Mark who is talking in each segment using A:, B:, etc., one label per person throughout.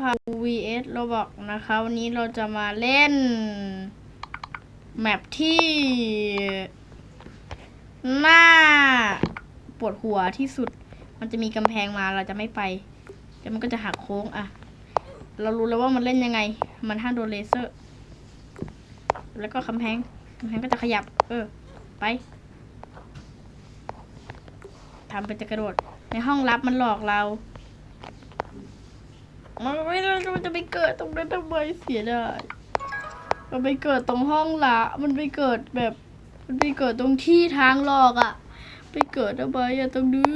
A: พา vs Roblox นะคะวันนี้เราจะมาเล่น แมปที่หน่าปวดหัวที่สุด มันจะมีกำแพงมาเราจะไม่ไปเดี๋ยวมันก็จะหักโค้งอะเรารู้แล้วว่ามันเล่นยังไง มันห้ามโดนเลเซอร์ แล้วก็กำแพงกำแพงก็จะขยับ เออ ไปทำเป็นจะกระโดด ในห้องลับมันหลอกเรา มันไม่รู้มันจะไปเกิดตรงนั้นทำไมเสียดายมันไปเกิดตรงห้องละมันไปเกิดแบบ มันไปเกิดตรงที่ทางหลอกอะ่ะ ไปเกิดทำไมอะตรงนี้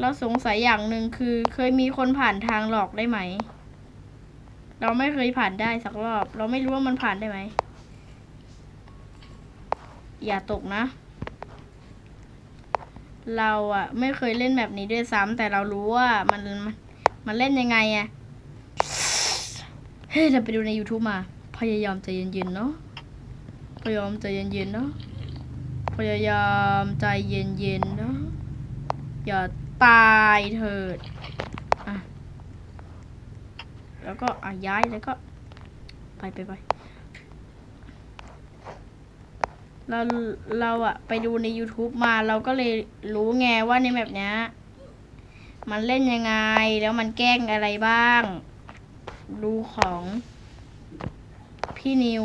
A: เราสงสัยอย่างหนึ่งคือ เคยมีคนผ่านทางหลอกได้ไหม เราไม่เคยผ่านได้สักรอบ เราไม่รู้ว่ามันผ่านได้ไหม อย่าตกนะ เราอะไม่เคยเล่นแบบนี้ด้วยซ้ำแต่เรารู้ว่ามันมันมันเล่นยังไงอะเฮ้ยเราไปดูใน YouTube มา พยายามใจเย็นๆเนาะพยายามใจเย็นๆเนาะพยายามใจเย็นๆเนาะอย่าตายเถิดอะแล้วก็อะย้ายแล้วก็ ไปไปไป เราเราอะไปดูใน YouTube มาเราก็เลยรู้ไงว่าในแบบเนี้ยมันเล่นยังไงแล้วมันแกล้งอะไรบ้าง ดูของพี่นิว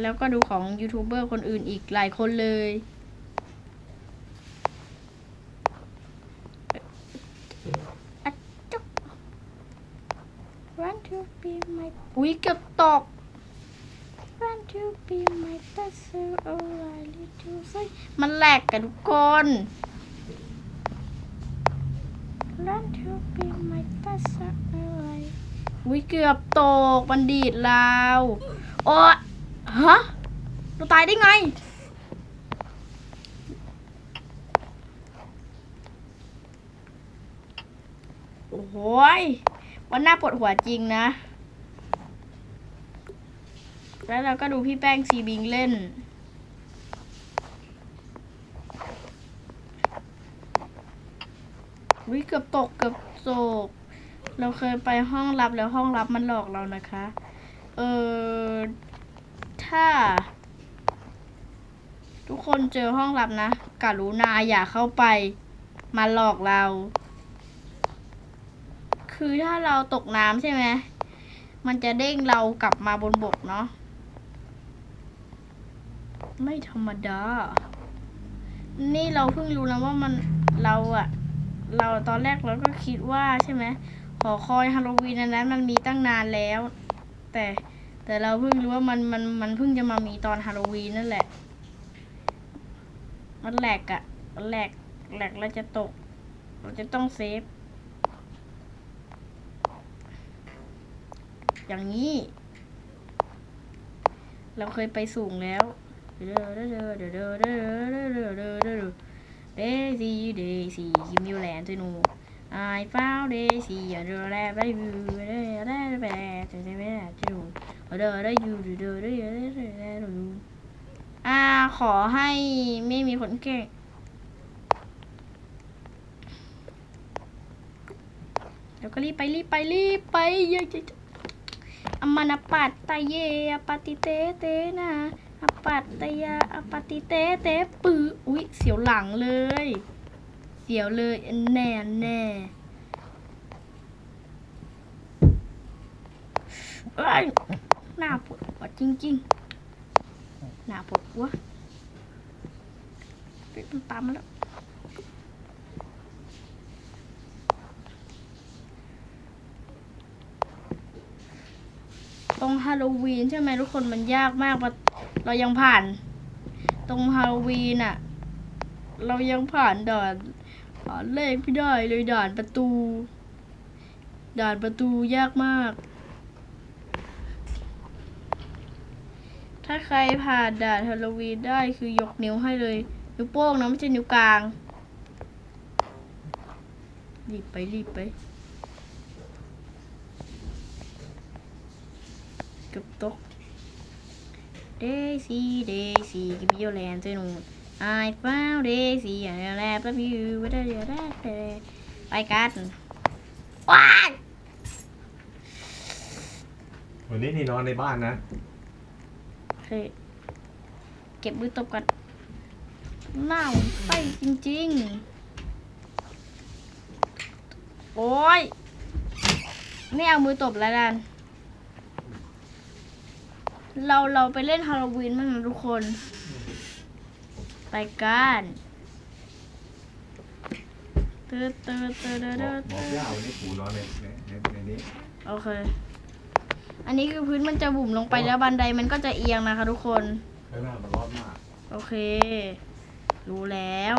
A: แล้วก็ดูของยูทูบเบอร์คนอื่นอีกหลายคนเลยอะจุ๊บ Want to be my อุ้ยเกือบตก to be my best friend oh I need to say มันแหลกกันทุกคน Want to be my best friend oh I อุ้ยเกือบตกบันดีดเราโอ้ฮะเราตายได้ไง โอ้โหยวันหน้าปวดหัวจริงนะ แล้วเราก็ดูพี่แป้งซีบิงเล่น วิเกือบตกเกือบโศก เราเคยไปห้องลับแล้วห้องลับมันหลอกเรานะคะ เออถ้า ทุกคนเจอห้องลับนะกรุณาอย่าเข้าไปมาหลอกเรา คือถ้าเราตกน้ำใช่ไหมมันจะเด้งเรากลับมาบนบกเนาะ ไม่ธรรมดา นี่เราเพิ่งรู้นะว่ามันเราอะเราตอนแรกเราก็คิดว่าใช่ไหมหอคอยฮาโลวีนนั้นมันมีตั้งนานแล้ว แต่แต่เราเพิ่งรู้ว่ามันมันมันเพิ่งจะมามีตอนฮาโลวีนนั่นแหละ มันแหลกอะมันแหลกแหลกแล้วจะตก เราจะต้องเซฟ อย่างนี้ เราเคยไปสูงแล้ว Daisy, Daisy, give me your land to know. I found Daisy and your lab by you. you. อ่า ขอให้ไม่มีคนแก่เดี๋ยวก็รีบไปรีบไปรีบไปเยอะๆอามานาปัดตาเยปฏิเตเตนะ อปัตตยาอปฏิเตเตปืออุ๊ยเสียวหลังเลย เสียวเลยแน่แน่หน้าปวดหัวจริงๆ หน้าปวดหัวเฮ้ยมันตามมาแล้วตรงฮาโลวีนใช่ไหมทุกคนมันยากมากปะ เรายังผ่าน ตรงฮาโลวีนอะเรายังผ่านด่านเลขไม่ได้เลยด่านประตู ด่านประตูยากมาก ถ้าใครผ่านด่านฮาโลวีนได้คือยกนิ้วให้เลย นิ้วโป้งนะไม่ใช่นิ้วกลาง รีบไปรีบไปเกือบตก Daisy Daisy give me your lantern I found Daisy and the lab of you ไปกันว้าย
B: วันนี้นี่นอนในบ้านนะ
A: โอเคเก็บมือตบกันเน่าไส้จริงๆ โอ้ยไม่เอามือตบแล้วกัน เราเราไปเล่นฮาโลวีนมั้างนะทุกคน ไปกันเตอเตอเตอเตอ
B: บ
A: เต
B: อ
A: อก
B: บอกย่าวันนี้ปู่นอนในในในในนี้
A: โอเค อันนี้คือพื้นมันจะบุ่มลงไปแล้วบันไดมันก็จะเอียงนะคะทุกคน
B: ข้างหน้ามันร้อนมาก
A: โอเค รู้แล้ว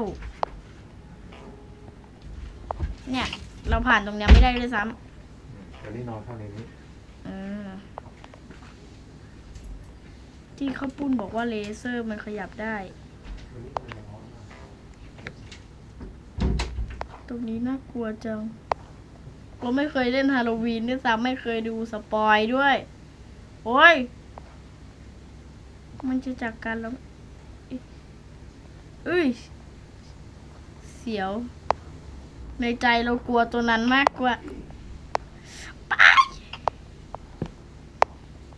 A: เนี่ย เราผ่านตรงเนี้ยไม่ได้ด้วยซ้
B: อืมวันนี้นอนข้างในนี้ำ
A: เออ ที่ข้าวปุ้นบอกว่าเลเซอร์มันขยับได้ ตรงนี้น่ากลัวจังเราไม่เคยเล่นฮาโลวีนด้วยซ้ำไม่เคยดูสปอยด้วย โอ้ย มันจะจากกันแล้วเอ้ย เสียว ในใจเรากลัวตัวนั้นมากกว่าปัด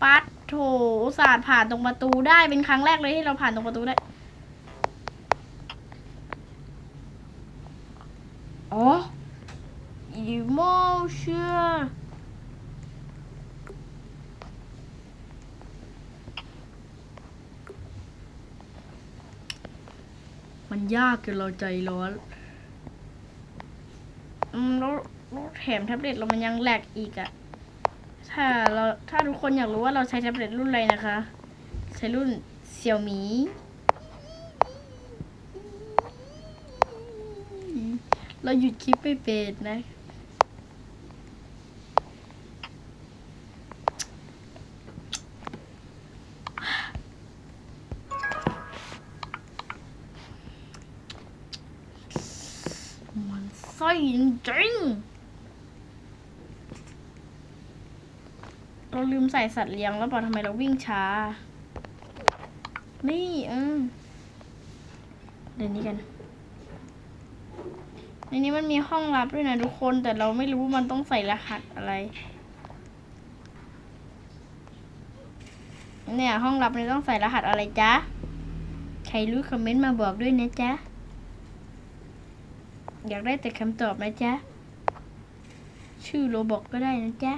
A: ปัด ถอุตสาดผ่านตรงประตูได้เป็นครั้งแรกเลยที่เราผ่านตรงประตูได้ อ๋อ emotion มันยากจนเราใจร้อนอืมแล้วแล้วแถมแท็บเล็ตเรามันยังแหลกอีกอะ ถ้าเราถ้าทุกคนอยากรู้ว่าเราใช้แท็บเล็ตรุ่นอะไรนะคะ ใช้รุ่นเสี่ยวมีเราหยุดคลิปไปเป็นนะมันไส้จริง เราลืมใส่สัตว์เลี้ยงแล้วเปล่าทำไมเราวิ่งช้า นี่เออเดี๋ยวนี้กัน ในนี้มันมีห้องลับด้วยนะทุกคนแต่เราไม่รู้ว่ามันต้องใส่รหัสอะไร เนี่ย ห้องลับนี่ต้องใส่รหัสอะไรจ๊ะ ใครรู้คอมเมนต์มาบอกด้วยนะจ๊ะ อยากได้แต่คำตอบนะจ๊ะ ชื่อโรบอกก็ได้นะจ๊ะ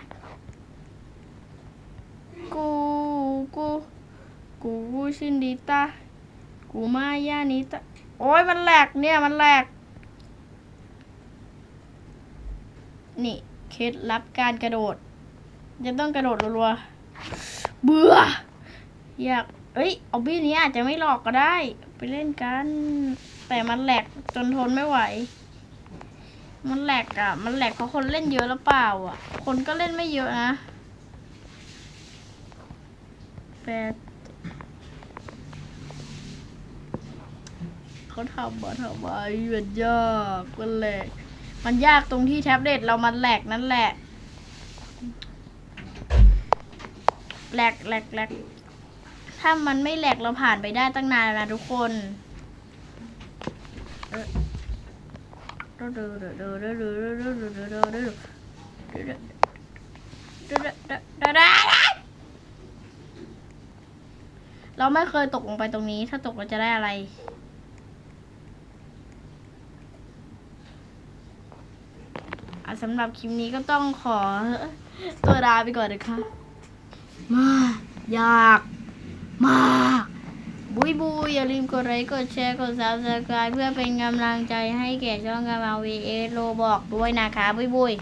A: กู กู กูชินดิตากูมายานิตาโอ้ยมันแหลกเนี่ยมันแหลก นี่เคล็ดลับการกระโดด จะต้องกระโดดรัวๆเบื่อ อยากเอ้ยเอาบี้นี้อาจจะไม่หลอกก็ได้ ไปเล่นกัน แต่มันแหลกจนทนไม่ไหว มันแหลกอะ มันแหลกเพราะคนเล่นเยอะหรือเปล่า อะ คนก็เล่นไม่เยอะนะแปด เขาทำมาทำไมมันยากมันแหลกมันยากตรงที่แท็บเล็ตเรามันแหลกนั่นแหละแหลกแหลกแหลกถ้ามันไม่แหลกเราผ่านไปได้ตั้งนานแล้วนะทุกคนเราไม่เคยตกลงไปตรงนี้ ถ้าตกเราจะได้อะไร อะ สำหรับคลิปนี้ก็ต้องขอตัวลาไปก่อนนะคะ มาอยาก มากบุยบุยอย่าลืมกดไลค์กดแชร์กด subscribe เพื่อเป็นกำลังใจให้แก่ช่องกำลัง VS โรบอกด้วยนะคะ บุยบุย